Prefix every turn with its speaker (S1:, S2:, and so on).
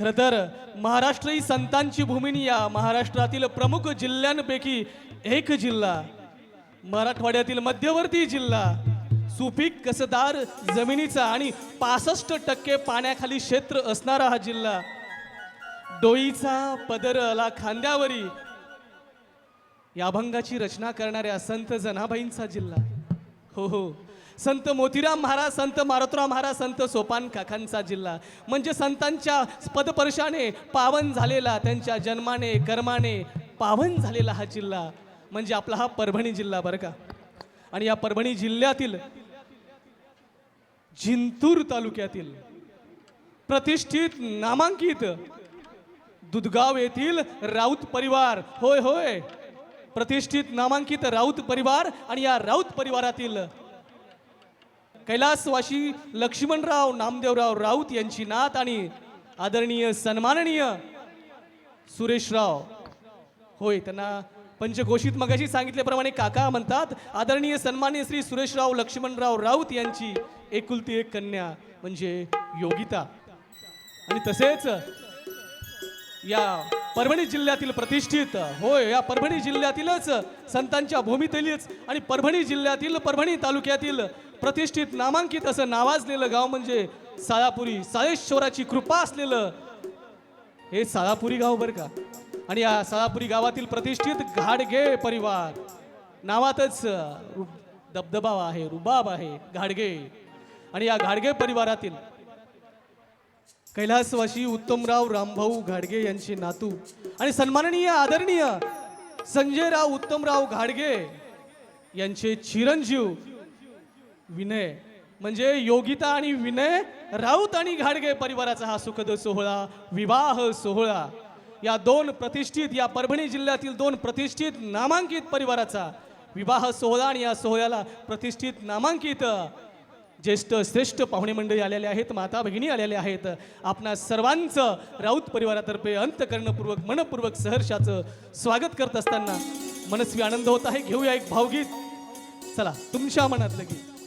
S1: खरं तर महाराष्ट्र ही संतांची भूमिनी या महाराष्ट्रातील प्रमुख जिल्ह्यांपैकी एक जिल्हा मराठवाड्यातील मध्यवर्ती जिल्हा. सुपीक कसदार जमिनीचा आणि पासष्ट टक्के पाण्याखाली क्षेत्र असणारा हा जिल्हा. डोईचा पदर आला खांद्यावरी. या अभंगाची रचना करणाऱ्या संत जनाबाईंचा जिल्हा. हो हो. संत मोतीराम महाराज संत मारोतराव महाराज संत सोपान काकांचा जिल्हा. म्हणजे संतांच्या पदपर्शाने पावन झालेला त्यांच्या जन्माने कर्माने पावन झालेला हा जिल्हा. म्हणजे आपला हा परभणी जिल्हा बरं का. आणि या परभणी जिल्ह्यातील जिंतूर तालुक्यातील प्रतिष्ठित नामांकित दुधगाव येथील राऊत परिवार. होय होय. प्रतिष्ठित नामांकित राऊत परिवार आणि या राऊत परिवारातील कैलासवाशी लक्ष्मणराव नामदेवराव राऊत यांची नात आणि आदरणीय सन्माननीय सुरेशराव. होय त्यांना पंचघोषित मगाशी सांगितल्याप्रमाणे काका म्हणतात आदरणीय सन्माननीय श्री सुरेशराव लक्ष्मणराव राऊत यांची एकुलती एक कन्या म्हणजे योगिता. आणि तसेच या परभणी जिल्ह्यातील प्रतिष्ठित. होय या परभणी जिल्ह्यातीलच संतांच्या भूमीतलीच आणि परभणी जिल्ह्यातील परभणी तालुक्यातील प्रतिष्ठित नामांकित असं नावाजलेलं गाव म्हणजे साळापुरी. साळेश्वराची कृपा असलेलं हे साळापुरी गाव बरं का? आणि या साळापुरी गावातील प्रतिष्ठित घाडगे परिवार. नावातच दबदबा आहे रुबाब आहे घाडगे. आणि या घाडगे परिवारातील कैलासवाशी उत्तमराव रामभाऊ घाडगे यांचे नातू आणि सन्माननीय आदरणीय संजयराव उत्तमराव घाडगे यांचे चिरंजीव विनय. म्हणजे योगिता आणि विनय राऊत आणि घाडगे परिवाराचा हा सुखद सोहळा विवाह सोहळा. या दोन प्रतिष्ठित या परभणी जिल्ह्यातील दोन प्रतिष्ठित नामांकित परिवाराचा विवाह सोहळा आणि या सोहळ्याला प्रतिष्ठित नामांकित ज्येष्ठ श्रेष्ठ पाहुणे मंडळी आलेले आहेत माता भगिनी आलेल्या आहेत. आपणा सर्वांचं राऊत परिवारातर्फे अंतकरणपूर्वक मनपूर्वक सहर्षाचं स्वागत करत असताना मनस्वी आनंद होत आहे. घेऊया एक भावगीत. चला तुमच्या मनातलं गीत.